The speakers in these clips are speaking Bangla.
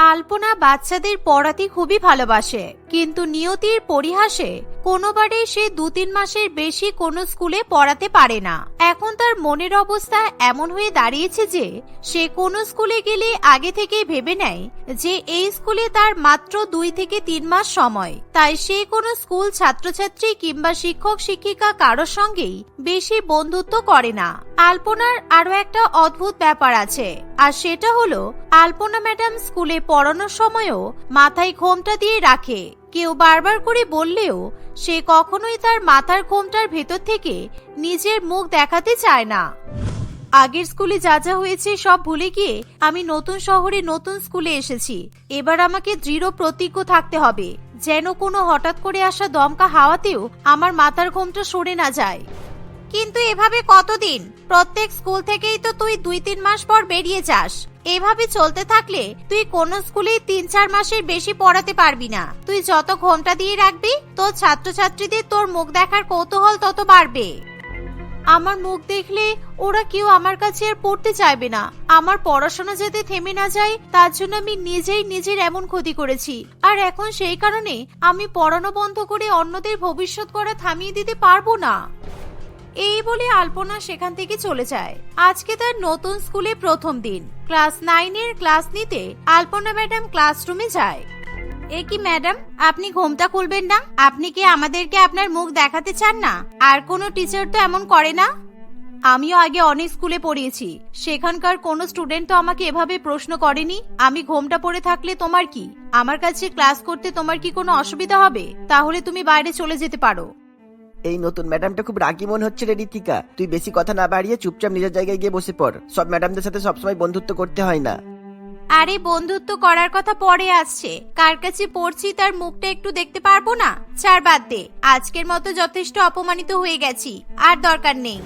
আলপনা বাচ্চাদের পড়াতে খুবই ভালোবাসে কিন্তু নিয়তির পরিহাসে কোনোবারে সে দু তিন মাসের বেশি কোনো স্কুলে পড়াতে পারে না। এখন তার মনের অবস্থা এমন হয়ে দাঁড়িয়েছে যে, সে কোনো স্কুলে গেলে আগে থেকে ভেবে নেয় যে, এই স্কুলে তার মাত্র দুই থেকে তিন মাস সময়। তাই সে কোনো স্কুল ছাত্রছাত্রী কিংবা শিক্ষক শিক্ষিকা কারোর সঙ্গেই বেশি বন্ধুত্ব করে না। আলপনার আরও একটা অদ্ভুত ব্যাপার আছে, আর সেটা হলো, আলপনা ম্যাডাম স্কুলে পড়ানোর সময়ও মাথায় ঘোমটা দিয়ে রাখে। কেউ বারবার করে বললেও সে কখনোই তার মাথার ঘোমটার ভেতর থেকে নিজের মুখ দেখাতে চায় না। আগের স্কুলে যা যা হয়েছে সব ভুলে গিয়ে আমি নতুন শহরে নতুন স্কুলে এসেছি। এবার আমাকে দৃঢ় প্রতিজ্ঞ থাকতে হবে, যেন কোনো হঠাৎ করে আসা দমকা হাওয়াতেও আমার মাথার ঘোমটা সরে না যায়। কিন্তু এভাবে কতদিন? প্রত্যেক স্কুল থেকেই তো তুই দুই তিন মাস পর বেরিয়ে যাস। এভাবে চলতে থাকলে তুই কোন স্কুলে তিন চার মাসের বেশি পড়াতে পারবি না। তুই যত ঘণ্টা দিয়ে রাখবি, তোর ছাত্রছাত্রীদের তোর মুখ দেখার কৌতূহল তত বাড়বে। আমার মুখ দেখলে ওরা কেউ আমার কাছে আর পড়তে চাইবে না। আমার পড়াশোনা যাতে থেমে না যায়, তার জন্য আমি নিজেই নিজের এমন ক্ষতি করেছি। আর এখন সেই কারণে আমি পড়ানো বন্ধ করে অন্যদের ভবিষ্যৎ করা থামিয়ে দিতে পারব না। এই বলে আলপনা সেখান থেকে চলে যায়। আজকে তার নতুন স্কুলে প্রথম দিন। ক্লাস নাইনের ক্লাস নিতে আলপনা ম্যাডাম ক্লাসরুমে যায়। এ কি ম্যাডাম, আপনি ঘোমটা খুলবেন না? আপনি কি আমাদেরকে আপনার মুখ দেখাতে চান না? আর কোনো টিচার তো এমন করে না? আমিও আগে অনেক স্কুলে পড়িয়েছি। সেখানকার কোনো স্টুডেন্ট তো আমাকে এভাবে প্রশ্ন করেনি, আমি ঘোমটা পড়ে থাকলে তোমার কি? আমার কাছে ক্লাস করতে তোমার কি কোনো অসুবিধা হবে? তাহলে তুমি বাইরে চলে যেতে পারো। এই নতুন ম্যাডামটা খুব রাগি মনে হচ্ছে রে রিতিকা। তুই বেশি কথা না বাড়িয়ে চুপচাপ নিজের জায়গায় গিয়ে বসে পড়। সব ম্যাডামদের সাথে সবসময় বন্ধুত্ব করতে হয় না। আরে, বন্ধুত্ব করার কথা পরে আসছে। কার কাছে পড়ছি তার মুখটা একটু দেখতে পারব না? চার বাদ দে। আজকের মতো যথেষ্ট অপমানিত হয়ে গেছি। আর দরকার নেই।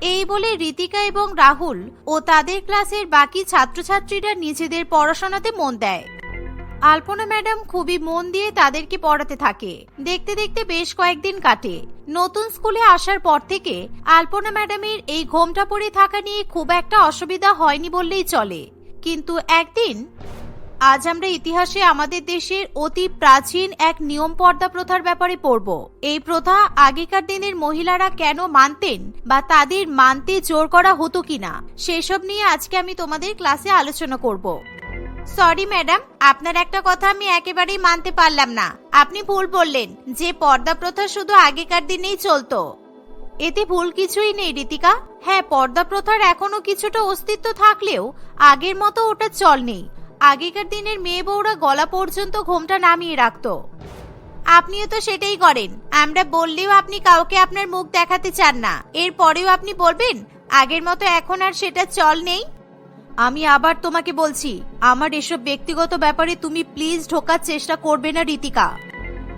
এই বলে রিতিকা এবং রাহুল ও তাদের ক্লাসের বাকি ছাত্রছাত্রীরা নিজেদের পড়াশোনাতে মন দেয়। আলপনা ম্যাডাম খুবই মন দিয়ে তাদেরকে পড়াতে থাকে। দেখতে দেখতে বেশ কয়েকদিন কাটে। নতুন স্কুলে আসার পর থেকে আলপনা ম্যাডামের এই ঘোমটা পড়ে থাকা নিয়ে খুব একটা অসুবিধা হয়নি বললেই চলে। কিন্তু একদিন আজ আমরা ইতিহাসে আমাদের দেশের অতি প্রাচীন এক নিয়ম পর্দা প্রথার ব্যাপারে পড়ব। এই প্রথা আগেকার দিনের মহিলারা কেন মানতেন বা তাদের মানতে জোর করা হতো কিনা, সেসব নিয়ে আজকে আমি তোমাদের ক্লাসে আলোচনা করব। সরি, ম্যাডাম, আপনার একটা কথা আমি একেবারেই মানতে পারলাম না। আপনি ভুল বললেন, যে পর্দা প্রথা শুধু আগেকার দিনেই চলতো। এতে ভুল কিছুই নেই, রীতিকা। হ্যাঁ পর্দা প্রথার এখনও কিছুটা অস্তিত্ব থাকলেও আগের মতো ওটা চল নেই আগেকার দিনের মেয়ে বউরা গলা পর্যন্ত ঘোমটা নামিয়ে রাখত। আপনিও তো সেটাই করেন। আমরা বললেও আপনি কাউকে আপনার মুখ দেখাতে চান না। এরপরেও আপনি বলবেন, আগের মতো এখন আর সেটা চল নেই। আমি আবার তোমাকে বলছি, আমার এসব ব্যক্তিগত ব্যাপারে তুমি প্লিজ ঢোকার চেষ্টা করবে না, রীতিকা।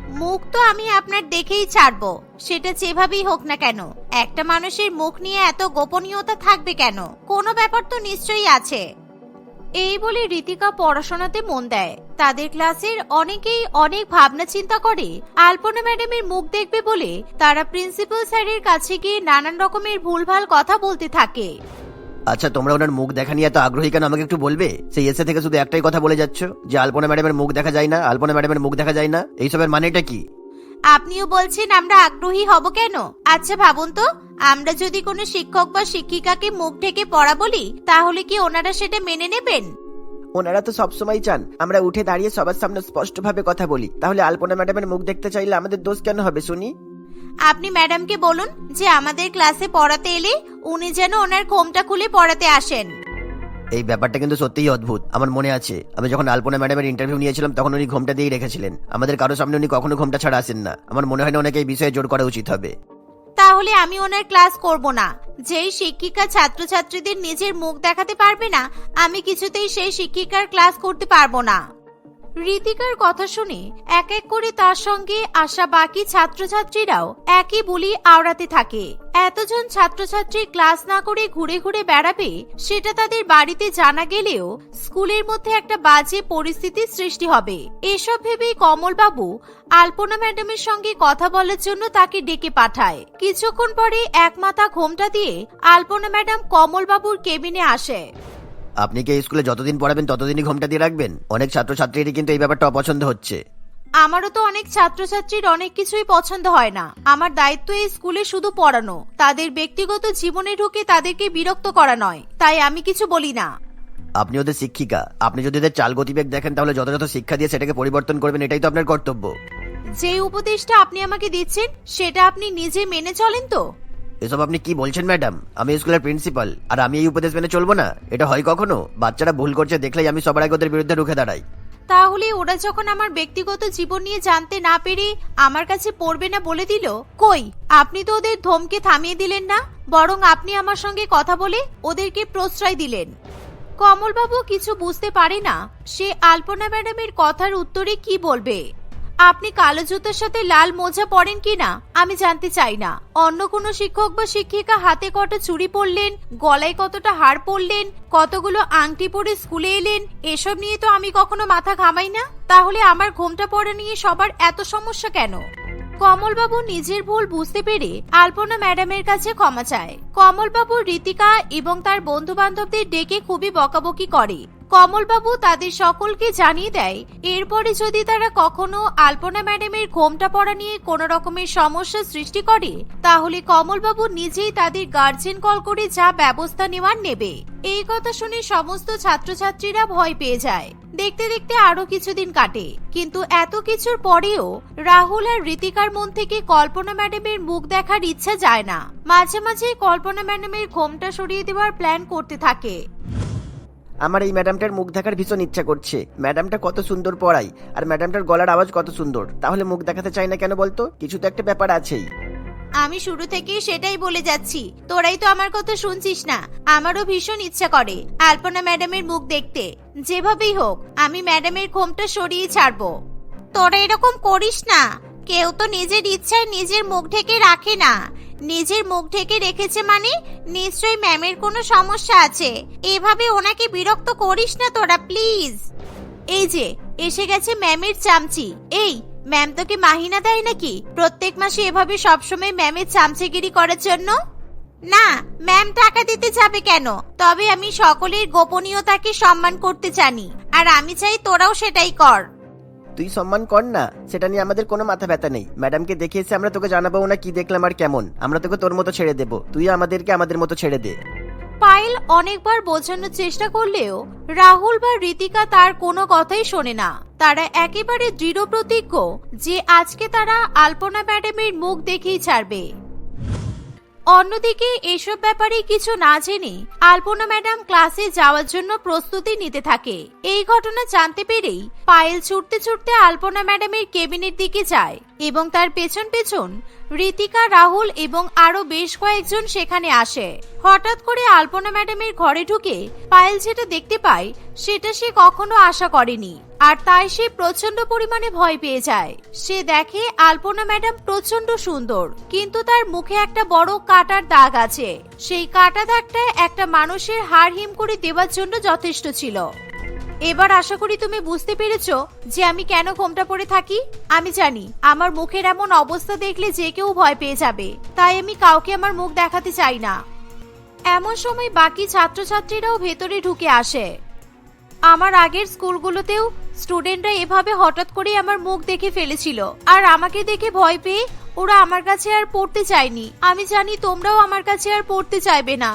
মুখ তো আমি আপনার দেখেই ছাড়বো, সেটা যেভাবেই হোক না কেন। একটা মানুষের মুখ নিয়ে এত গোপনীয়তা থাকবে কেন? কোনো ব্যাপার তো নিশ্চয়ই আছে। এই বলে রীতিকা পড়াশোনাতে মন দেয়। তাদের ক্লাসের অনেকেই অনেক ভাবনা চিন্তা করে। আলপনা ম্যাডামের মুখ দেখবে বলে তারা প্রিন্সিপাল স্যারের কাছে গিয়ে নানান রকমের ভুলভাল কথা বলতে থাকে। আচ্ছা তোমরা ওনার মুখ দেখা নিয়ে এত আগ্রহী কেন আমাকে একটু বলবে? সেই এসে থেকে শুধু একটাই কথা বলে যাচ্ছ যে আলপনা ম্যাডামের মুখ দেখা যায় না আলপনা ম্যাডামের মুখ দেখা যায় না। এইসবের মানেটা কি? আপনিও বলছেন আমরা আগ্রহী হব কেন? আচ্ছা ভাবুন তো আমরা যদি কোনো শিক্ষক বা শিক্ষিকাকে মুখ ঢেকে পড়া বলি তাহলে কি ওনারা সেটা মেনে নেবেন? ওনারা তো সবসময় চান আমরা উঠে দাঁড়িয়ে সবার সামনে স্পষ্টভাবে কথা বলি। তাহলে আলপনা ম্যাডামের মুখ দেখতে চাইলে আমাদের দোষ কেন হবে শুনি? আপনি ম্যাডামকে বলুন যে আমাদের ক্লাসে পড়াতে এলে উনি যেন ওনার ঘোমটা খুলে পড়াতে আসেন। এই ব্যাপারটা কিন্তু সত্যিই অদ্ভুত। আমার মনে আছে আমি যখন আলপনা ম্যাডামের ইন্টারভিউ নিয়েছিলাম তখন উনি ঘোমটা দিয়েই রেখেছিলেন। আমাদের কারও সামনে উনি কখনো ঘোমটা ছাড়া আসেন না। আমার মনে হয় না ওনাকে এই বিষয়ে জোর করা উচিত হবে। তাহলে আমি ওনার ক্লাস করব না। যেই শিক্ষিকা ছাত্রছাত্রীদের নিজের মুখ দেখাতে পারবে না আমি কিছুতেই সেই শিক্ষিকার ক্লাস করতে পারব না। রীতিকার কথা শুনে এক এক করে তার সঙ্গে আসা বাকি ছাত্রছাত্রীরাও একই বলি আওড়াতে থাকে। এতজন ছাত্রছাত্রী ক্লাস না করে ঘুরে ঘুরে বেড়াবে, সেটা তাদের বাড়িতে জানা গেলেও স্কুলের মধ্যে একটা বাজে পরিস্থিতির সৃষ্টি হবে। এসব ভেবেই কমলবাবু আলপনা ম্যাডামের সঙ্গে কথা বলার জন্য তাকে ডেকে পাঠায়। কিছুক্ষণ পরে এক মাথা ঘোমটা দিয়ে আলপনা ম্যাডাম কমলবাবুর কেবিনে আসে। আপনি কি স্কুলে যতদিন পড়াবেন ততদিনই ঘোমটা দিয়ে রাখবেন? অনেক ছাত্রছাত্রীরই কিন্তু এই ব্যাপারটা অপছন্দ হচ্ছে। আমারও তো অনেক ছাত্রছাত্রীর অনেক কিছুই পছন্দ হয় না। আমার দায়িত্ব এই স্কুলে শুধু পড়ানো। তাদের ব্যক্তিগত জীবনে ঢুকে তাদেরকে বিরক্ত করা নয়। তাই আমি কিছু বলি না। আপনি ওদের শিক্ষিকা। আপনি যদি ওদের চাল গতিবেগ দেখেন তাহলে যথাযথ শিক্ষা দিয়ে সেটাকে পরিবর্তন করবেন এটাই তো আপনার কর্তব্য। যে উপদেশটা আপনি আমাকে দিচ্ছেন সেটা আপনি নিজে মেনে চলেন তো? এসব আপনি কি বলছেন, ম্যাডাম? আমি স্কুলের প্রিন্সিপাল, আর আমি এই উপদেশ মেনে চলবো না। এটা হয় কখনো? বাচ্চারা ভুল করছে দেখলেই আমি সবার আগে ওদের বিরুদ্ধে রুখে দাঁড়াই। তাহলে ওরা যখন আমার ব্যক্তিগত জীবন নিয়ে জানতে না পেরে আমার কাছে পড়বে না বলে দিল? কই? আপনি তো ওদের ধমকে থামিয়ে দিলেন না, বরং আপনি আমার সঙ্গে কথা বলে ওদেরকে প্রশ্রয় দিলেন। কমলবাবু কিছু বুঝতে পারে না, সে আলপনা ম্যাডামের কথার উত্তরে কি বলবে? আপনি কালো জুতোর সাথে লাল মোজা পরেন কিনা আমি জানতে চাই না। অন্য কোনো শিক্ষক বা শিক্ষিকা হাতে কটা চুড়ি পরলেন, গলায় কতটা হার পরলেন, কতগুলো আংটি পরে স্কুলে এলেন, এসব নিয়ে তো আমি কখনো মাথা ঘামাই না? তাহলে আমার ঘোমটা পড়া নিয়ে সবার এত সমস্যা কেন? কমলবাবু নিজের ভুল বুঝতে পেরে আলপনা ম্যাডামের কাছে ক্ষমা চায়। কমলবাবু রীতিকা এবং তার বন্ধু বান্ধবদের ডেকে খুবই বকাবকি করে। কমলবাবু তাদের সকলকে জানিয়ে দেয়, এরপরে যদি তারা কখনো আলপনা ম্যাডামের ঘোমটা পড়া নিয়ে কোনো রকমের সমস্যা সৃষ্টি করে, তাহলে কমলবাবু নিজেই তাদের গার্জেন কল করে যা ব্যবস্থা নেওয়ার নেবে। এই কথা শুনে সমস্ত ছাত্রছাত্রীরা ভয় পেয়ে যায়। দেখতে দেখতে আরও কিছুদিন কাটে, কিন্তু এত কিছুর পরেও রাহুল আর রীতিকার মন থেকে কল্পনা ম্যাডামের মুখ দেখার ইচ্ছা যায় না। মাঝে মাঝে কল্পনা ম্যাডামের ঘোমটা সরিয়ে দেওয়ার প্ল্যান করতে থাকে। আমার এই ম্যাডামটার মুখ দেখার ভীষণ ইচ্ছা করছে। ম্যাডামটা কত সুন্দর পড়াই, আর ম্যাডামটার গলার আওয়াজ কত সুন্দর। তাহলে মুখ দেখাতে চাই না কেন বলতো? কিছু তো একটা ব্যাপার আছেই। আমি শুরু থেকে সেটাই বলে যাচ্ছি। তোরাই তো আমার কথা শুনছিস না। আমারও ভীষণ ইচ্ছা করে আলপনা ম্যাডামের মুখ দেখতে। যেভাবেই হোক, আমি ম্যাডামের ঘোমটা সরিয়ে ছাড়বো। তোরা এরকম করিস না। কেউ তো নিজের ইচ্ছায় নিজের মুখ ঢেকে রাখে না। নিজের মুখ ঢেকে রেখেছে মানে? নিশ্চয়ই ম্যামের কোনো সমস্যা আছে। এভাবে ওনাকে বিরক্ত করিস না তোরা, প্লিজ। এই যে, এসে গেছে ম্যামের চামচি। এই, ম্যাম তোকে মাহিনা দেয় নাকি? প্রত্যেক মাসে এভাবে সবসময় ম্যামের চামচেগিরি করার জন্য? না, ম্যাম টাকা দিতে যাবে কেন? তবে আমি সকলের গোপনীয়তাকে সম্মান করতে জানি। আর আমি চাই তোরাও সেটাই কর। তুই সম্মান কর না, সেটা নিয়ে আমাদের কোনো মাথা ব্যথা নেই। ম্যাডামকে দেখে এসে আমরা তোকে জানাব না কি দেখলাম আর কেমন। আমরা তোকে তোর মতো ছেড়ে দেবো। তুই আমাদেরকে আমাদের মতো ছেড়ে দে। পায়েল অনেকবার বোঝানোর চেষ্টা করলেও রাহুল বা রীতিকা তার কোনো কথাই শোনে না। তারা একেবারে দৃঢ় প্রতিজ্ঞ যে আজকে তারা আলপনা ম্যাডামের মুখ দেখেই ছাড়বে। অন্যদিকে এসব ব্যাপারে কিছু না জেনে আলপনা ম্যাডাম ক্লাসে যাওয়ার জন্য প্রস্তুতি নিতে থাকে। এই ঘটনা জানতে পেরেই পায়েল ছুটতে ছুটতে আলপনা ম্যাডামের কেবিনের দিকে যায়। এবং তার পেছন পেছন রীতিকা, রাহুল এবং আরও বেশ কয়েকজন সেখানে আসে। হঠাৎ করে আলপনা ম্যাডামের ঘরে ঢুকে পায়েল যেটা দেখতে পায়, সেটা সে কখনো আশা করেনি। আর তাই সে প্রচণ্ড পরিমাণে ভয় পেয়ে যায়। সে দেখে আলপনা ম্যাডাম প্রচণ্ড সুন্দর, কিন্তু তার মুখে একটা বড় কাটার দাগ আছে। সেই কাটা দাগটা একটা মানুষের হাড় হিম করে দেওয়ার জন্য যথেষ্ট ছিল। এবার আশা করি তুমি বুঝতে পেরেছ যে আমি কেন ঘোমটা পরে থাকি। আমি জানি, আমার মুখের এমন অবস্থা দেখলে যে কেউ ভয় পেয়ে যাবে। তাই আমি কাউকে আমার মুখ দেখাতে চাই না। এমন সময় বাকি ছাত্রছাত্রীরাও ভেতরে ঢুকে আসে। আমার আগের স্কুলগুলোতেও স্টুডেন্টরা এভাবে হঠাৎ করে আমার মুখ দেখে ফেলেছিল। আর আমাকে দেখে ভয় পেয়ে ওরা আমার কাছে আর পড়তে চায়নি। আমি জানি তোমরাও আমার কাছে আর পড়তে চাইবে না।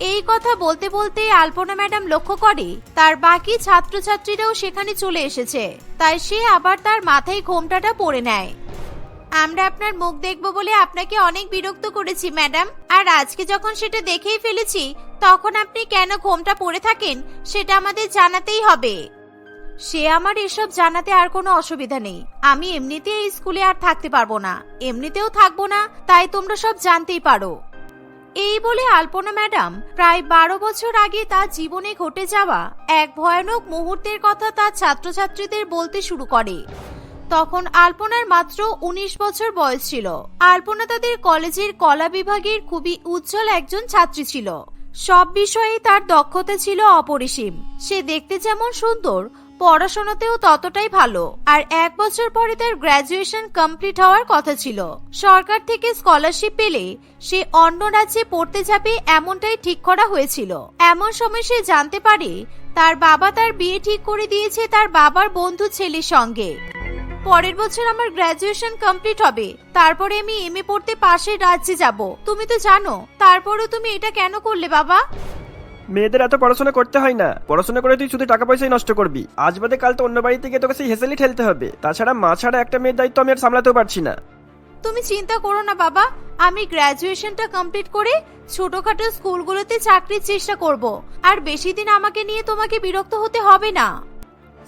এই কথা বলতে বলতে আলপনা ম্যাডাম লক্ষ্য করে, তার বাকি ছাত্রছাত্রীরাও সেখানে চলে এসেছে। তাই সে আবার তার মাথায় ঘোমটাটা পরে নেয়। আমরা আপনার মুখ দেখব বলে আপনাকে অনেক বিরক্ত করেছি, ম্যাডাম। আর আজকে যখন সেটা দেখেই ফেলেছি, তখন আপনি কেন ঘোমটা পরে থাকেন, সেটা আমাদের জানাতেই হবে। সে আমার এসব জানাতে আর কোনো অসুবিধা নেই। আমি এমনিতে এই স্কুলে আর থাকতে পারব না। এমনিতেও থাকব না, তাই তোমরা সব জানতেই পারো। এই বলে আলপনা ম্যাডাম প্রায় বারো বছর আগে তার জীবনে ঘটে যাওয়া এক ভয়ানক মুহূর্তের কথা তার ছাত্রছাত্রীদের বলতে শুরু করে। তখন আলপনার মাত্র উনিশ বছর বয়স ছিল। আলপনা তাদের কলেজের কলা বিভাগের খুবই উজ্জ্বল একজন ছাত্রী ছিল। সব বিষয়ে তার দক্ষতা ছিল অপরিসীম। সে দেখতে যেমন সুন্দর পড়াশোনাতেও ততটাই ভালো। আর এক বছর পরে তার গ্র্যাজুয়েশন কমপ্লিট হওয়ার কথা ছিল। সরকার থেকে স্কলারশিপ পেলে সে অন্য রাজ্যে পড়তে যাবে এমনটাই ঠিক করা হয়েছিল। এমন সময় সে জানতে পারে তার বাবা তার বিয়ে ঠিক করে দিয়েছে তার বাবার বন্ধু ছেলের সঙ্গে। পরের বছর আমার গ্র্যাজুয়েশন কমপ্লিট হবে, তারপরে আমি এমএ পড়তে পাশের রাজ্যে যাব। তুমি তো জানো, তারপরেও তুমি এটা কেন করলে বাবা? মেয়েদের এত পড়াশোনা করতে হয় না। পড়াশোনা করে তুই শুধু টাকা পয়সাই নষ্ট করবি। আজ বাদে কাল তো অন্য বাড়িতে গিয়ে তোকে সেই হেসেলি ঠেলতে হবে। তাছাড়া মা ছাড়া একটা মেয়ের দায়িত্ব আমি আর সামলাতেও পারছি না। তুমি চিন্তা করো না বাবা। আমি গ্র্যাজুয়েশনটা কমপ্লিট করে ছোটখাটো স্কুলগুলোতে চাকরির চেষ্টা করব। আর বেশি দিন আমাকে নিয়ে তোমাকে বিরক্ত হতে হবে না।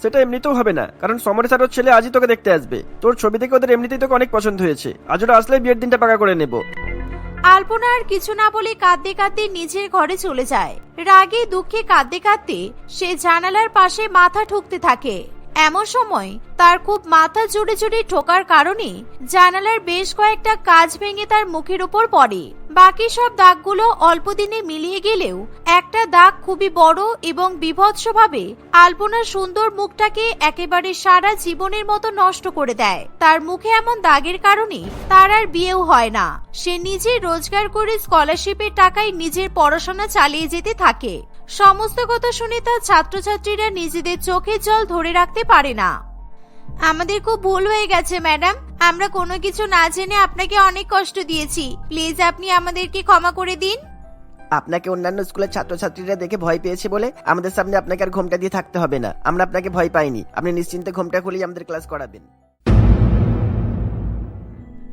সেটা এমনিতেও হবে না। কারণ সমর স্যার ছেলে আজই তোকে দেখতে আসবে। তোর ছবি থেকে ওদের এমনিতেই তোকে অনেক পছন্দ হয়েছে। আজ ওরা আসলে বিয়ের দিনটা পাকা করে নেব। আলপনা আর কিছু না বলে কাঁদতে কাঁদতে নিজের ঘরে চলে যায়। রাগে দুঃখে কাঁদতে কাঁদতে সে জানালার পাশে মাথা ঠুকতে থাকে। এমন সময় তার খুব মাথা জুড়ে জুড়ে ঠোকার কারণে জানালার বেশ কয়েকটা কাজ ভেঙে তার মুখের উপর পড়ে। বাকি সব দাগগুলো অল্প দিনে মিলিয়ে গেলেও একটা দাগ খুবই বড় এবং বিভৎসভাবে আলপনার সুন্দর মুখটাকে একেবারে সারা জীবনের মতো নষ্ট করে দেয়। তার মুখে এমন দাগের কারণে তার আর বিয়েও হয় না। সে নিজে রোজগার করে স্কলারশিপের টাকায় নিজের পড়াশোনা চালিয়ে যেতে থাকে। সমস্ত কথা শুনে তার ছাত্রছাত্রীরা নিজেদের চোখের জল ধরে রাখতে পারে না। আমাদের খুব ভুল হয়ে গেছে ম্যাডাম। আমরা কোনো কিছু না জেনে আপনাকে অনেক কষ্ট দিয়েছি। প্লিজ আপনি আমাদেরকে ক্ষমা করে দিন। আপনাকে অন্যান্য স্কুলের ছাত্রছাত্রীরা দেখে ভয় পেয়েছে বলে আমাদের সামনে আপনাকে আর ঘোমটা দিয়ে থাকতে হবে না। আমরা আপনাকে ভয় পাইনি। আপনি নিশ্চিন্তে ঘোমটা খুলেই আমাদের ক্লাস করাবেন।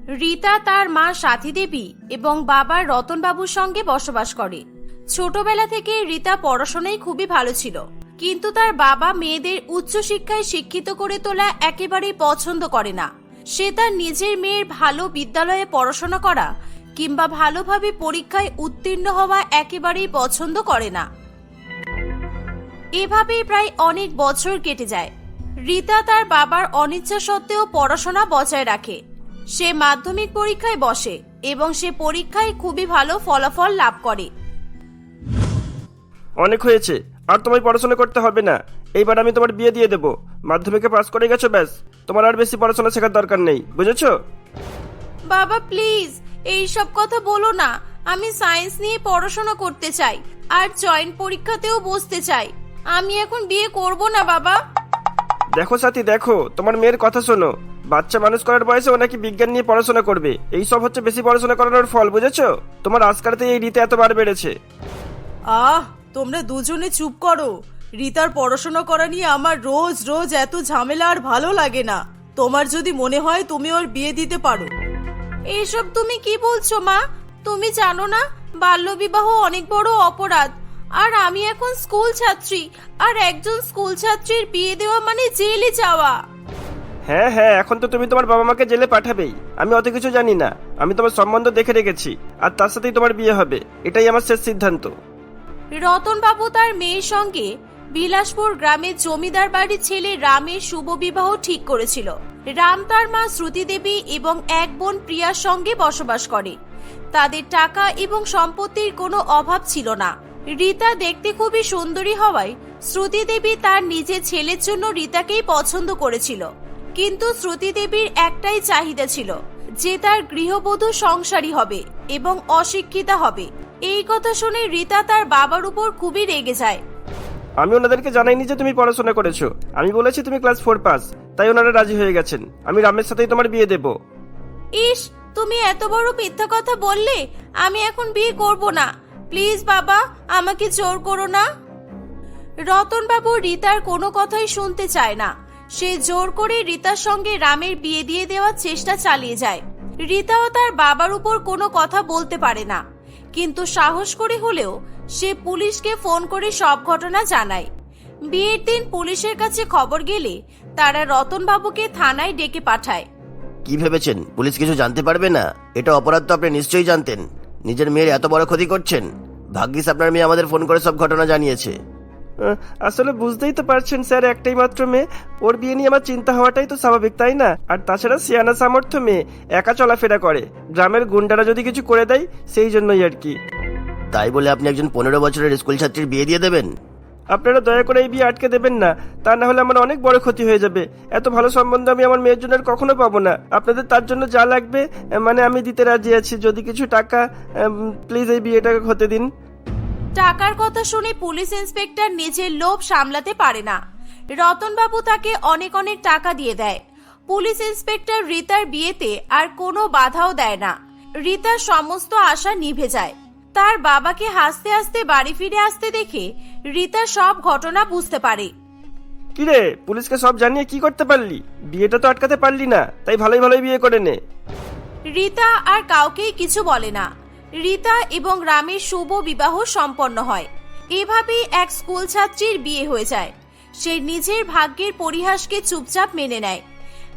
রীতা তার মা সাথী দেবী এবং বাবা রতনবাবুর সঙ্গে বসবাস করে। ছোটবেলা থেকে রীতা পড়াশোনায় খুবই ভালো ছিল। কিন্তু তার বাবা মেয়েদের উচ্চশিক্ষায় শিক্ষিত করে তোলা একেবারেই পছন্দ করে না। সে তার নিজের মেয়ের ভালো বিদ্যালয়ে পড়াশোনা করা কিংবা ভালোভাবে পরীক্ষায় উত্তীর্ণ হওয়া একেবারেই পছন্দ করে না। এভাবেই প্রায় অনেক বছর কেটে যায়। রীতা তার বাবার অনিচ্ছা সত্ত্বেও পড়াশোনা বজায় রাখে। সে মাধ্যমিক পরীক্ষায় বসে এবং সে পরীক্ষায় খুবই ভালো ফলাফল লাভ করে। অনেক হয়েছে আর তোমায় পড়াশোনা করতে হবে না। এইবার আমি তোমার বিয়ে দিয়ে দেবো। মাধ্যমিকে পাস করে গেছো ব্যাস। তোমার আর বেশি পড়াশোনা শেখার দরকার নেই বুঝেছ? বাবা প্লিজ এই সব কথা বলো না। আমি সায়েন্স নিয়ে পড়াশোনা করতে চাই আর জয়েন্ট পরীক্ষাতেও বসতে চাই। আমি এখন বিয়ে করব না বাবা। দেখো সাথী দেখো তোমার মেয়ের কথা শোনো। বাচ্চা মানুষ করার বয়সে ও নাকি বিজ্ঞান নিয়ে পড়াশোনা করবে। এই সব হচ্ছে বেশি পড়াশোনা করানোর ফল বুঝেছ? তোমার আজকালতে এই রীতি এত বার বেড়েছে। আহ তোমরা দুজনে চুপ করো। রিতার পড়াশোনা করা নিয়ে আমার রোজ রোজ এত ঝামেলা আর ভালো লাগে না। তোমার যদি মনে হয় তুমি ওর বিয়ে দিতে পারো। এসব তুমি কি বলছো মা? তুমি জানো না বাল্যবিবাহ অনেক বড় অপরাধ। আর আমি এখন স্কুল ছাত্রী আর একজন স্কুল ছাত্রীর বিয়ে দেওয়া মানে জেলে যাওয়া। হ্যাঁ হ্যাঁ এখন তো তুমি তোমার বাবা মাকে জেলে পাঠাবেই। আমি অত কিছু জানি না। আমি তোমার সম্বন্ধ দেখে রেখেছি। আর তার সাথেই তোমার বিয়ে হবে। এটাই আমার শেষ সিদ্ধান্ত। রতনবাবু তার মেয়ের সঙ্গে বিলাসপুর গ্রামের জমিদার বাড়ির ছেলে রামের শুভ বিবাহ ঠিক করেছিল। রাম তার মা শ্রুতি দেবী এবং এক বোন প্রিয়ার সঙ্গে বসবাস করে। তাদের টাকা এবং সম্পত্তির কোনো অভাব ছিল না। রীতা দেখতে খুবই সুন্দরী হওয়ায় শ্রুতি দেবী তার নিজের ছেলের জন্য রীতাকেই পছন্দ করেছিল। কিন্তু শ্রুতি দেবীর একটাই চাহিদা ছিল যে তার গৃহবধূ সংসারী হবে এবং অশিক্ষিতা হবে। এই কথা শুনে রীতা তার বাবার উপর খুবই রেগে যায়। আমি ওনাদেরকে জানাইনি যে তুমি পড়াশোনা করেছ। আমি বলেছি তুমি ক্লাস ফোর পাস তাই ওনারা রাজি হয়ে গেছেন। আমি রামের সাথেই তোমার বিয়ে দেবো। ইস তুমি এত বড় মিথ্যা কথা বললে আমি এখন বিয়ে করব না। প্লিজ বাবা আমাকে জোর করো না। রতনবাবু রীতার কোনো কথাই শুনতে চায় না। সে জোর করে রীতার সঙ্গে রামের বিয়ে দিয়ে দেওয়ার চেষ্টা চালিয়ে যায়। রীতাও তার বাবার উপর কোনো কথা বলতে পারে না। কিন্তু সাহস করে হলেও সে পুলিশকে ফোন করে সব ঘটনা জানায়। বিয়ের দিন পুলিশের কাছে খবর গেলে তারা রতনবাবুকে থানায় ডেকে পাঠায়। কি ভেবেছেন? পুলিশ কিছু জানতে পারবে না? এটা অপরাধ তো আপনি নিশ্চয়ই জানতেন। নিজের মেয়ের এত বড় ক্ষতি করছেন। ভাগ্যিস আপনার মেয়ে আমাদের ফোন করে সব ঘটনা জানিয়েছে। আসলে বুঝতেই তো পারছেন স্যার একটাই মাত্র মেয়ে। ওর বিয়ে নিয়ে আমার চিন্তা হওয়াটাই তো স্বাভাবিক তাই না? আর তাছাড়া সিয়ানা সামর্থ্য মেয়ে একা চলাফেরা করে। গ্রামের গুন্ডারা যদি কিছু করে দেয় সেই জন্যই আর কি। তাই বলে আপনি একজন পনেরো বছরের স্কুল ছাত্রীর বিয়ে দিয়ে দেবেন? আপনারা দয়া করে এই বিয়ে আটকে দেবেন না। তা না হলে আমার অনেক বড় ক্ষতি হয়ে যাবে। এত ভালো সম্বন্ধ আমি আমার মেয়ের জন্য আর কখনো পাবো না। আপনাদের তার জন্য যা লাগবে মানে আমি দিতে রাজি আছি। যদি কিছু টাকা প্লিজ এই বিয়েটা হতে দিন। টাকার কথা শুনে পুলিশ ইন্সপেক্টর নিজের লোভ সামলাতে পারে না। রতনবাবু তাকে অনেক অনেক টাকা দিয়ে দেয়। পুলিশ ইন্সপেক্টর রিতার বিয়েতে আর কোনো বাধাও দেয় না। রিতার সমস্ত আশা নিভে যায়। তার বাবাকে হাসতে হাসতে বাড়ি ফিরে আসতে দেখে রিতা সব ঘটনা বুঝতে পারে। কিরে পুলিশকে সব জানিয়ে কি করতে পারলি? বিয়েটা তো আটকাতে পারলি না তাই ভালোই ভালোই বিয়ে করে নে। রিতা আর কাউকেই কিছু বলে না। রিতা এবং রামের শুভ বিবাহ সম্পন্ন হয়। এভাবেই এক স্কুল ছাত্রীর বিয়ে হয়ে যায়। সে নিজের ভাগ্যের পরিহাসকে চুপচাপ মেনে নেয়।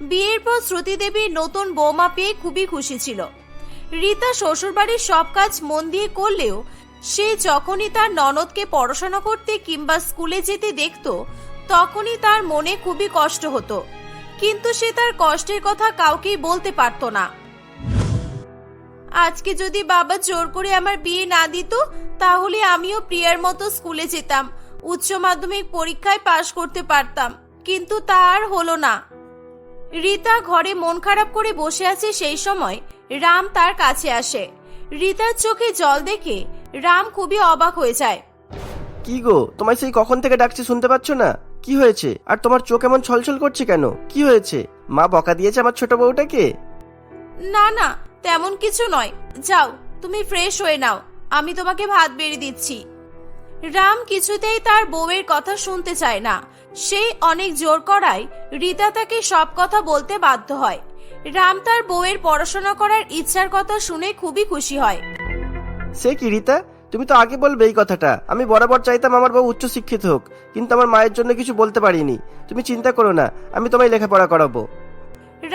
বিয়ের পর শ্রুতি দেবীর নতুন বৌমা পেয়ে খুবই খুশি ছিল। রিতা শ্বশুরবাড়ির সব কাজ মন দিয়ে করলেও সে যখনই তার ননদকে পড়াশোনা করতে কিংবা স্কুলে যেতে দেখত, তখনই তার মনে খুবই কষ্ট হতো। কিন্তু সে তার কষ্টের কথা কাউকেই বলতে পারত না। আজকে যদি বাবা জোর করে আমার বিয়ে না দিত তাহলে আমিও প্রিয়ার মতো স্কুলে যেতাম। উচ্চ মাধ্যমিক পরীক্ষায় পাশ করতে পারতাম কিন্তু তা আর হলো না। রিতা ঘরে মন খারাপ করে বসে আছে সেই সময় রাম তার কাছে আসে। রিতার চোখে জল দেখে রাম খুবই অবাক হয়ে যায়। কি গো তোমায় সেই কখন থেকে ডাকছি শুনতে পাচ্ছ না? কি হয়েছে? আর তোমার চোখ এমন ছলছল করছে কেন? কি হয়েছে? মা বকা দিয়েছে আমার ছোট বউটাকে? না না তেমন কিছু নয়। যাও তুমি ফ্রেশ হয়ে নাও। আমি তোমাকে ভাত বেড়ে দিচ্ছি। রাম কিছুতেই তার বউয়ের কথা শুনতে চায় না। সেই অনেক জোর করায় রিতা তাকে সব কথা বলতে বাধ্য হয়। রাম তার বউয়ের পড়াশোনা করার ইচ্ছার কথা শুনে খুবই খুশি হয়। সে কি রীতা? তুমি তো আগে বলবে এই কথাটা। আমি বরাবর চাইতাম আমার বউ উচ্চ শিক্ষিত হোক কিন্তু আমার মায়ের জন্য কিছু বলতে পারিনি। তুমি চিন্তা করো না আমি তোমায় লেখাপড়া করাবো।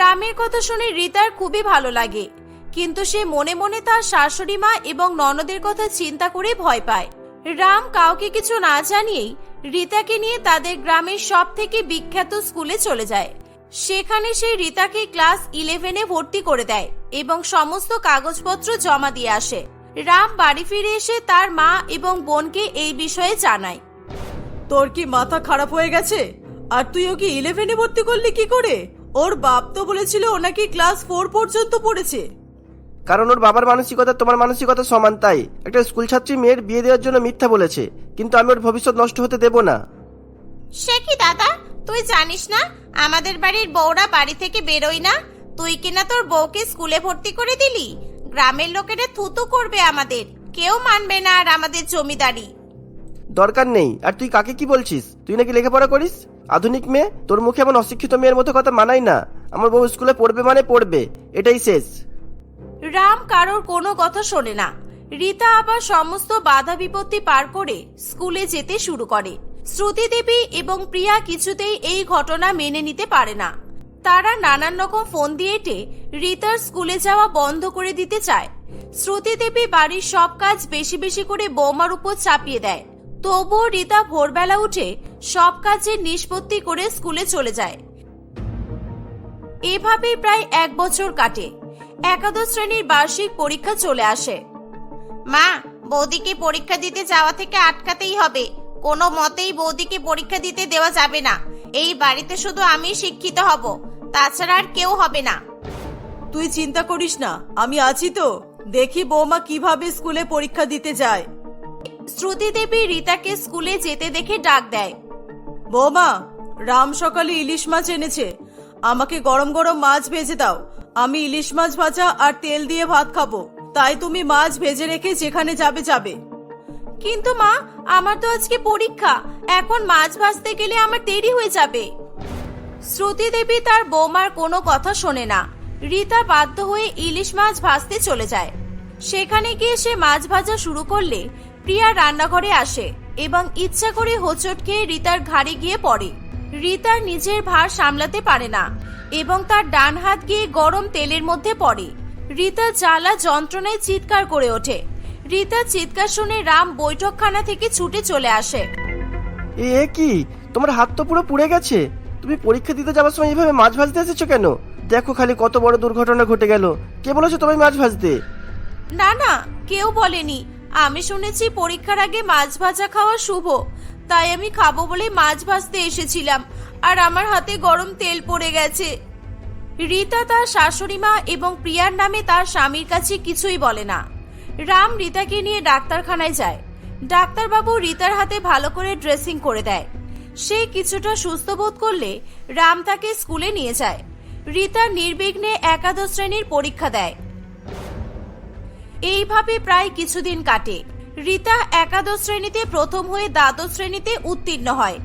রামের কথা শুনে রিতার খুবই ভালো লাগে। কিন্তু সে মনে মনে তার শাশুড়ি মা এবং ননদের কথা চিন্তা করে ভয় পায়। রাম কাউকে কিছু না জানিয়েই রিতাকে নিয়ে তাদের গ্রামের সব থেকে বিখ্যাত স্কুলে চলে যায়। সেখানে সে রিতাকে ক্লাস ইলেভেনে ভর্তি করে দেয় এবং সমস্ত কাগজপত্র জমা দিয়ে আসে। রাম বাড়ি ফিরে এসে তার মা এবং বোনকে এই বিষয়ে জানায়। তোর কি মাথা খারাপ হয়ে গেছে? আর তুই ওকে ইলেভেনে ভর্তি করলি কি করে? ওর বাপ তো বলেছিল ও নাকি ক্লাস ফোর পর্যন্ত পড়েছে। কারণ ওর বাবার মানসিকতা তোমার মানসিকতা সমান তাই। একটা স্কুল ছাত্রী মেয়ের বিয়ে দেওয়ার জন্য মিথ্যা বলেছে কিন্তু আমি ওর ভবিষ্যৎ নষ্ট হতে দেব না। সে কি দাদা? তুই জানিস না আমাদের বাড়ির বউরা বাড়ি থেকে বেরোই না? তুই কিনা তোর বউকে স্কুলে ভর্তি করে দিলি? গ্রামের লোকেরা থুতু করবে আমাদের। কেউ মানবে না আর আমাদের জমিদারি। দরকার নেই। আর তুই কাকে কি বলছিস? তুই নাকি লেখাপড়া করিস? আধুনিক মেয়ে তোর মুখে এমন অশিক্ষিত মেয়ের মতো কথা মানাই না। আমার বউ স্কুলে পড়বে মানে পড়বে এটাই শেষ। রাম কারোর কোনো কথা শোনে না। রীতা আবার সমস্ত বাধা বিপত্তি পার করে স্কুলে যেতে শুরু করে। শ্রুতি দেবী এবং প্রিয়া কিছুতেই এই ঘটনা মেনে নিতে পারে না। তারা নানান রকম ফোন দিয়ে এঁটে রীতার স্কুলে যাওয়া বন্ধ করে দিতে চায়। শ্রুতি দেবী বাড়ির সব কাজ বেশি বেশি করে বৌমার উপর চাপিয়ে দেয়। তবুও রীতা ভোরবেলা উঠে সব কাজের নিষ্পত্তি করে স্কুলে চলে যায়। এভাবেই প্রায় এক বছর কাটে। একাদশ শ্রেণির বার্ষিক পরীক্ষা চলে আসে। মা বৌদিকে পরীক্ষা দিতে যাওয়া থেকে আটকাতেই হবে। কোনো মতেই বৌদিকে পরীক্ষা দিতে দেওয়া যাবে না। এই বাড়িতে শুধু আমি শিক্ষিত হব তাছাড়া আর কেউ হবে না। তুই চিন্তা করিস না আমি আছি তো। দেখি বৌমা কীভাবে স্কুলে পরীক্ষা দিতে যায়। শ্রুতি দেবী রীতাকে স্কুলে যেতে দেখে ডাক দেয়। বৌমা রাম সকালে ইলিশ মাছ এনেছে। আমাকে গরম গরম মাছ ভেজে দাও। আমি ইলিশ মাছ ভাজা আর তেল দিয়ে ভাত খাব। তাই তুমি মাছ ভেজে রেখে যেখানে যাবে যাবে। কিন্তু মা, আমার তো আজকে পরীক্ষা। এখন মাছ ভাজতে গেলে আমার দেরি হয়ে যাবে। শ্রুতি দেবী তার বৌমার কোনো কথা শোনে না। রীতা বাধ্য হয়ে ইলিশ মাছ ভাজতে চলে যায়। সেখানে গিয়ে সে মাছ ভাজা শুরু করলে প্রিয়া রান্নাঘরে আসে এবং ইচ্ছা করে হোঁচট খেয়ে রীতার ঘাড়ে গিয়ে পড়ে। রীতার নিজের ভার সামলাতে পারে না। এবং তার ডান হাত গিয়ে গরম তেলের মধ্যে পড়ে। রীতা জ্বালা যন্ত্রণায় চিৎকার করে ওঠে। রীতার চিৎকার শুনে রাম বৈঠকখানা থেকে ছুটে চলে আসে। এ কি? তোমার হাত তো পুরো পুড়ে গেছে। তুমি পরীক্ষা দিতে যাওয়ার সময় এইভাবে মাছ ভাজতে এসেছ কেন? দেখো খালি কত বড় দুর্ঘটনা ঘটে গেল। কে বলেছ তোমায় মাছ ভাজতে? না না কেউ বলেনি। আমি শুনেছি পরীক্ষার আগে মাছ ভাজা খাওয়া শুভ। তাই আমি খাব বলে মাছ ভাজতে এসেছিলাম। আর আমার হাতে গরম তেল পড়ে গেছে। রীতা তার শাশুড়ি মা এবং প্রিয়ার নামে তার স্বামীর কাছে কিছুই বলে না। রাম রীতাকে নিয়ে ডাক্তারখানায় যায়। ডাক্তারবাবু রীতার হাতে ভালো করে ড্রেসিং করে দেয়। সে কিছুটা সুস্থ বোধ করলে রাম তাকে স্কুলে নিয়ে যায়। রীতা নির্বিঘ্নে একাদশ শ্রেণির পরীক্ষা দেয়। এইভাবে প্রায় কিছুদিন কাটে। রীতা একাদশ শ্রেণীতে প্রথম হয়ে দ্বাদশ শ্রেণীতে উত্তীর্ণ হয়।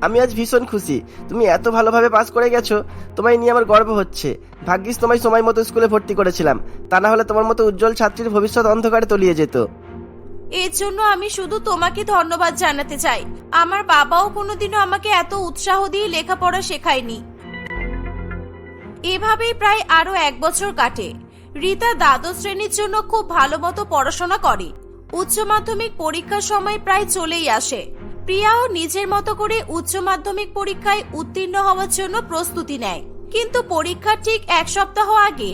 আমি আজ ভীষণ খুশি। তুমি এত ভালোভাবে পাস করে গেছো, তোমায় নিয়ে আমার গর্ব হচ্ছে। ভাগ্যিস তোমায় সময় মতো স্কুলে ভর্তি করেছিলাম। তা না হলে তোমার মতো উজ্জ্বল ছাত্রীর ভবিষ্যৎ অন্ধকারে তলিয়ে যেত। এর জন্য আমি শুধু তোমাকে ধন্যবাদ জানাতে চাই। আমার বাবাও কোনোদিনও আমাকে এত উৎসাহ দিয়ে লেখাপড়া শেখায়নি। এভাবেই প্রায় আরও এক বছর কাটে। রীতা দ্বাদশ শ্রেণির জন্য খুব ভালো মতো পড়াশোনা করে। উচ্চ মাধ্যমিক পরীক্ষার সময় প্রায় চলেই আসে। প্রিয়াও নিজের মতো করে উচ্চ মাধ্যমিক পরীক্ষায় উত্তীর্ণ হওয়ার জন্য প্রস্তুতি নেয়। কিন্তু পরীক্ষার ঠিক এক সপ্তাহ আগে।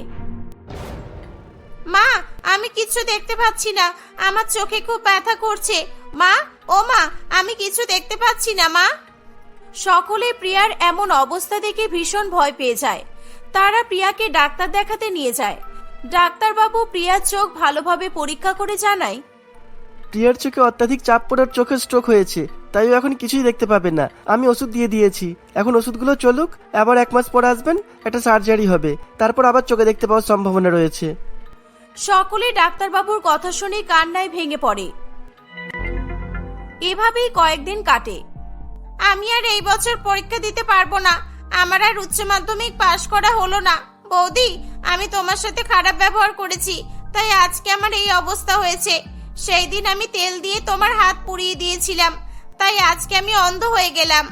মা, আমি কিছু দেখতে পাচ্ছি না। আমার চোখে খুব ব্যথা করছে। মা, ও মা, আমি কিছু দেখতে পাচ্ছি না, মা। সকলে প্রিয়ার এমন অবস্থা দেখে ভীষণ ভয় পেয়ে যায়। তারা প্রিয়াকে ডাক্তার দেখাতে নিয়ে যায়। ডাক্তারবাবু প্রিয়ার চোখ ভালোভাবে পরীক্ষা করে জানায়, প্রিয়ার চোখে অত্যাধিক চাপ পড়ার চোখে স্ট্রোক হয়েছে। তাই ও এখন কিছুই দেখতে পাবে না। আমি ওষুধ দিয়ে দিয়েছি। এখন ওষুধগুলো চলুক, আবার এক মাস পর আসবেন, একটা সার্জারি হবে। তারপর আবার চোখে দেখতে পাওয়ার সম্ভাবনা রয়েছে। সকলে ডাক্তারবাবুর কথা শুনে কান্নায় ভেঙে পড়ে। এভাবেই কয়েকদিন কাটে। আমি আর এই বছর পরীক্ষা দিতে পারব না। আমার আর উচ্চ মাধ্যমিক পাশ করা হলো না। বৌদি, আমি তোমার সাথে খারাপ ব্যবহার করেছি। তাই আজকে আমার এই অবস্থা হয়েছে। সেই দিন আমি তেল দিয়ে তোমার হাত পুড়িয়ে দিয়েছিলাম। তাই আজকে আমি অন্ধ হয়ে গেলাম।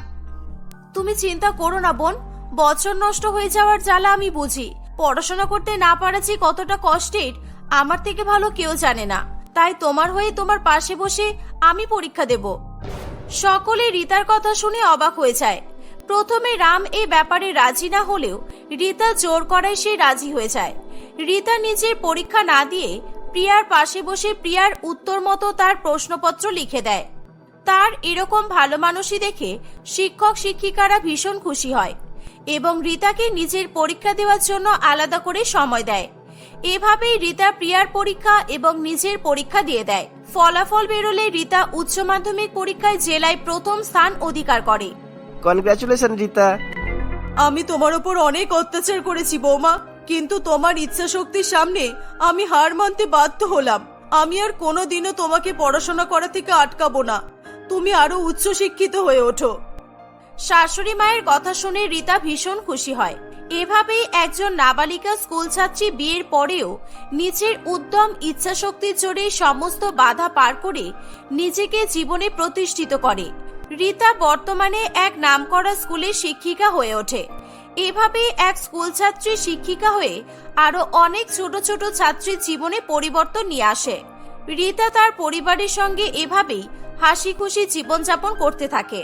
তুমি চিন্তা করো না, বোন। বছর নষ্ট হয়ে যাওয়ার জ্বালা আমি বুঝি। পড়াশোনা করতে না পারা যে কতটা কষ্টের, আমার থেকে ভালো কেউ জানে না। তাই তোমার হয়ে তোমার পাশে বসে আমি পরীক্ষা দেব। সকলে রীতার কথা শুনে অবাক হয়ে যায়। প্রথমে রাম এই ব্যাপারে রাজি না হলেও রীতা জোর করায় সে রাজি হয়ে যায়। রীতা নিজের পরীক্ষা না দিয়ে প্রিয়ার পাশে বসে প্রিয়ার উত্তর মতো তার প্রশ্নপত্র লিখে দেয়। তার এরকম ভালো মানুষই দেখে শিক্ষক শিক্ষিকারা ভীষণ খুশি হয় এবং রীতাকে নিজের পরীক্ষা দেওয়ার জন্য আলাদা করে সময় দেয়। এভাবেই রীতা প্রিয়ার পরীক্ষা এবং নিজের পরীক্ষা দিয়ে দেয়। ফলাফল বেরোলে রীতা উচ্চ মাধ্যমিক পরীক্ষায় জেলায় প্রথম স্থান অধিকার করে। কনগ্রাচুলেশন রীতা। আমি তোমার ওপর অনেক অত্যাচার করেছি বৌমা কিন্তু তোমার ইচ্ছা শক্তির সামনে আমি হার মানতে বাধ্য হলাম। আমি আর কোনোদিনও তোমাকে পড়াশোনা করা থেকে আটকাবো না। তুমি আরও উচ্চ শিক্ষিত হয়ে ওঠো। শাশুড়ি মায়ের কথা শুনে রীতা ভীষণ খুশি হয়। এভাবেই একজন নাবালিকা স্কুল ছাত্রী বিয়ের পরেও নিজের উদ্যম ইচ্ছাশক্তির জোরে সমস্ত বাধা পার করে নিজেকে জীবনে প্রতিষ্ঠিত করে। রীতা বর্তমানে এক নামকরা স্কুলের শিক্ষিকা হয়ে ওঠে। এভাবেই এক স্কুল ছাত্রী শিক্ষিকা হয়ে আরও অনেক ছোট ছোট ছাত্রীর জীবনে পরিবর্তন নিয়ে আসে। রীতা তার পরিবারের সঙ্গে এভাবেই হাসি খুশি জীবনযাপন করতে থাকে।